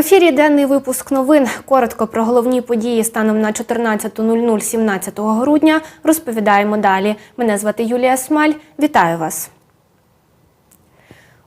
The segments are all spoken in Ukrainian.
Ефірі денний випуск новин. Коротко про головні події станом на 14.00 17 грудня розповідаємо далі. Мене звати Юлія Смаль. Вітаю вас.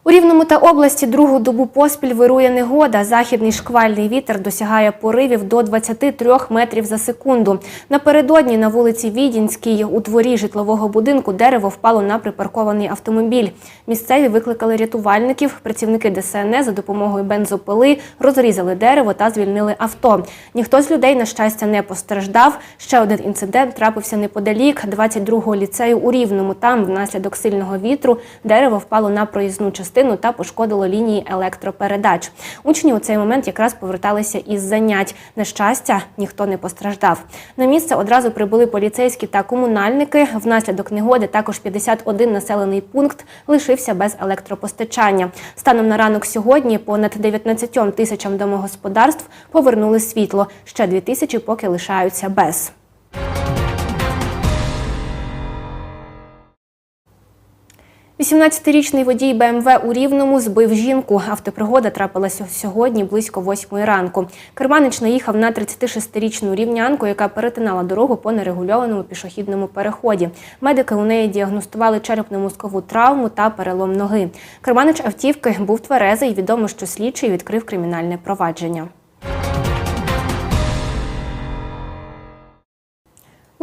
У Рівному та області другу добу поспіль вирує негода. Західний шквальний вітер досягає поривів до 23 метрів за секунду. Напередодні на вулиці Відінській у дворі житлового будинку дерево впало на припаркований автомобіль. Місцеві викликали рятувальників. Працівники ДСНС за допомогою бензопили розрізали дерево та звільнили авто. Ніхто з людей, на щастя, не постраждав. Ще один інцидент трапився неподалік 22-го ліцею у Рівному. Там внаслідок сильного вітру дерево впало на проїзну частину та пошкодило лінії електропередач. Учні у цей момент якраз поверталися із занять. На щастя, ніхто не постраждав. На місце одразу прибули поліцейські та комунальники. Внаслідок негоди також 51 населений пункт лишився без електропостачання. Станом на ранок сьогодні понад 19 тисячам домогосподарств повернули світло. Ще 2 тисячі поки лишаються без. – 18-річний водій БМВ у Рівному збив жінку. Автопригода трапилася сьогодні близько 8 ранку. Керманич наїхав на 36-річну рівнянку, яка перетинала дорогу по нерегульованому пішохідному переході. Медики у неї діагностували черепно-мозкову травму та перелом ноги. Керманич автівки був тверезий. Відомо, що слідчий відкрив кримінальне провадження.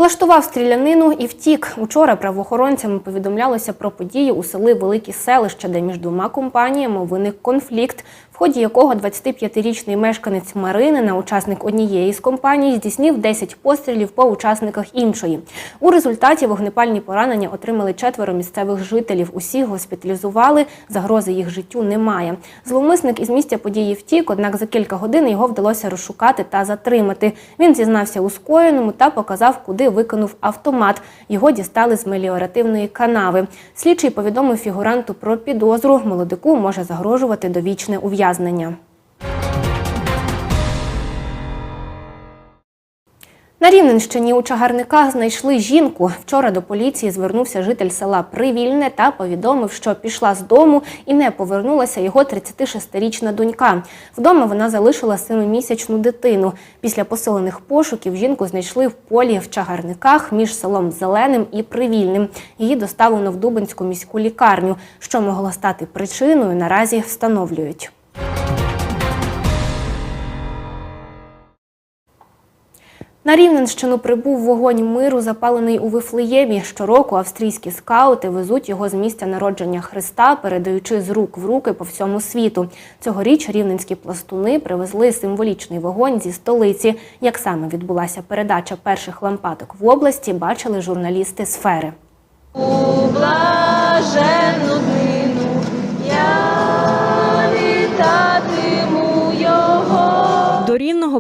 Влаштував стрілянину і втік. Учора правоохоронцями повідомлялося про події у селі Великі Селища, де між двома компаніями виник конфлікт, ході якого 25-річний мешканець Маринина, учасник однієї з компаній, здійснив 10 пострілів по учасниках іншої. У результаті вогнепальні поранення отримали четверо місцевих жителів. Усіх госпіталізували, загрози їх життю немає. Зловмисник із місця події втік, однак за кілька годин його вдалося розшукати та затримати. Він зізнався у скоєному та показав, куди викинув автомат. Його дістали з меліоративної канави. Слідчий повідомив фігуранту про підозру. Молодику може загрожувати довічне ув'язнення. На Рівненщині у чагарниках знайшли жінку. Вчора до поліції звернувся житель села Привільне та повідомив, що пішла з дому і не повернулася його 36-річна донька. Вдома вона залишила семимісячну дитину. Після посилених пошуків жінку знайшли в полі в чагарниках між селом Зеленим і Привільним. Її доставлено в Дубинську міську лікарню. Що могло стати причиною, наразі встановлюють. На Рівненщину прибув вогонь миру, запалений у Вифлеємі. Щороку австрійські скаути везуть його з місця народження Христа, передаючи з рук в руки по всьому світу. Цьогоріч рівненські пластуни привезли символічний вогонь зі столиці. Як саме відбулася передача перших лампадок в області, бачили журналісти сфери. У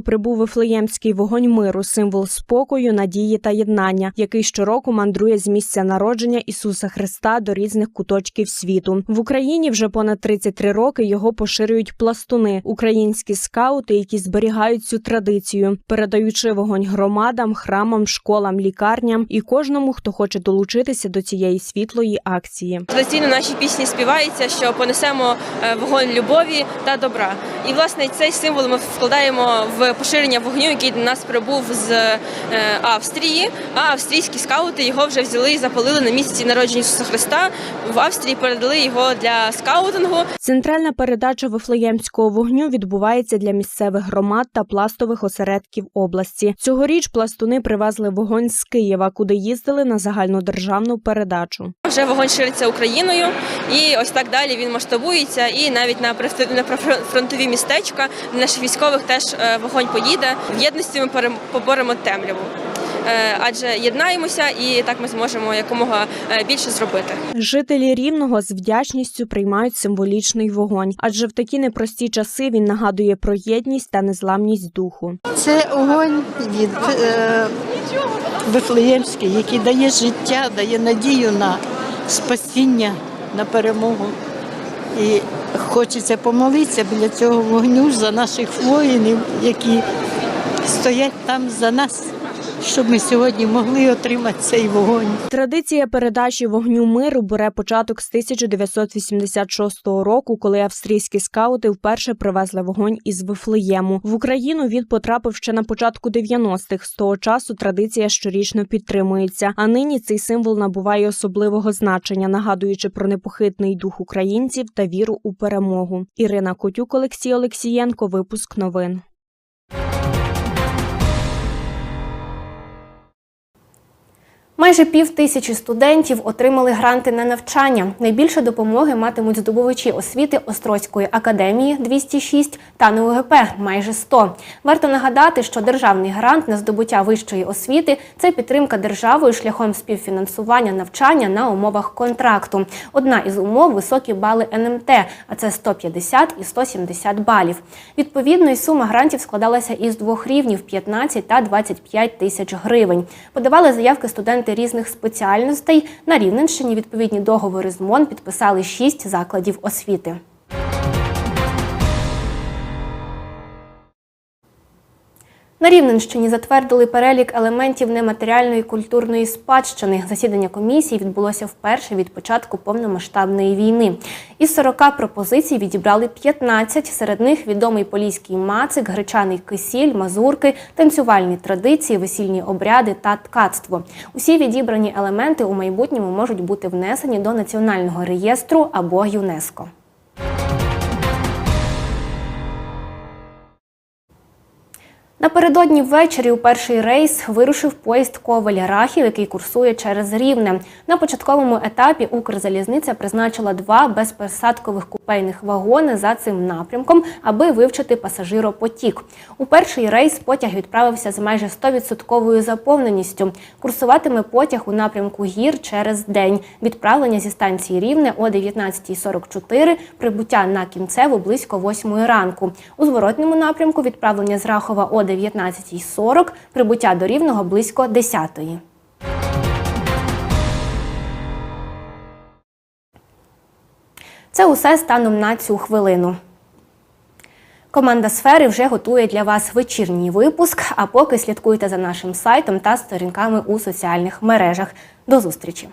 Прибув Вифлеємський вогонь миру, символ спокою, надії та єднання, який щороку мандрує з місця народження Ісуса Христа до різних куточків світу. В Україні вже понад 33 роки його поширюють пластуни, українські скаути, які зберігають цю традицію, передаючи вогонь громадам, храмам, школам, лікарням і кожному, хто хоче долучитися до цієї світлої акції. Традиційно наші пісні співаються, що понесемо е, вогонь любові та добра. І власне цей символ ми вкладаємо в поширення вогню, який до нас прибув з е, Австрії. А австрійські скаути його вже взяли і запалили на місці народження Ісуса Христа. В Австрії передали його для скаутингу. Центральна передача Вифлеємського вогню відбувається для місцевих громад та пластових осередків області. Цьогоріч пластуни привезли вогонь з Києва, куди їздили на загальнодержавну передачу. Вже вогонь шириться Україною, і ось так далі він масштабується. І навіть на приф- на прифронтові містечка для наших військових теж е, вогонь поїде. В єдності ми поборемо темряву. Е, Адже єднаємося, і так ми зможемо якомога е, більше зробити. Жителі рівного з вдячністю приймають символічний вогонь, адже в такі непрості часи він нагадує про єдність та незламність духу. Це огонь від е, Вифлеємський, який дає життя, дає надію на спасіння, на перемогу. І хочеться помолитися біля цього вогню за наших воїнів, які стоять там за нас, щоб ми сьогодні могли отримати цей вогонь. Традиція передачі вогню миру бере початок з 1986 року, коли австрійські скаути вперше привезли вогонь із Вифлеєму. В Україну він потрапив ще на початку 90-х. З того часу традиція щорічно підтримується. А нині цей символ набуває особливого значення, нагадуючи про непохитний дух українців та віру у перемогу. Ірина Котюк, Олексій Олексієнко. Випуск новин. Майже пів тисячі студентів отримали гранти на навчання. Найбільше допомоги матимуть здобувачі освіти Острозької академії 206 та НУГП майже 100. Варто нагадати, що державний грант на здобуття вищої освіти це підтримка державою шляхом співфінансування навчання на умовах контракту. Одна із умов високі бали НМТ, а це 150 і 170 балів. Відповідно, і сума грантів складалася із двох рівнів 15 та 25 тисяч гривень. Подавали заявки студенти різних спеціальностей. На Рівненщині відповідні договори з МОН підписали шість закладів освіти. На Рівненщині затвердили перелік елементів нематеріальної культурної спадщини. Засідання комісії відбулося вперше від початку повномасштабної війни. Із 40 пропозицій відібрали 15. Серед них відомий поліський мацик, гречаний кисіль, мазурки, танцювальні традиції, весільні обряди та ткацтво. Усі відібрані елементи у майбутньому можуть бути внесені до національного реєстру або ЮНЕСКО. Напередодні ввечері у перший рейс вирушив поїзд Коваль Рахів, який курсує через Рівне. На початковому етапі Укрзалізниця призначила два безпересадкових купейних вагони за цим напрямком, аби вивчити пасажиропотік. У перший рейс потяг відправився з майже 100% заповненістю. Курсуватиме потяг у напрямку гір через день. Відправлення зі станції Рівне о 19.44, прибуття на кінцеву близько 8 ранку. У зворотному напрямку відправлення з Рахова о 19.40, прибуття до Рівного близько 10-ї. Це усе станом на цю хвилину. Команда сфери вже готує для вас вечірній випуск. А поки слідкуйте за нашим сайтом та сторінками у соціальних мережах. До зустрічі!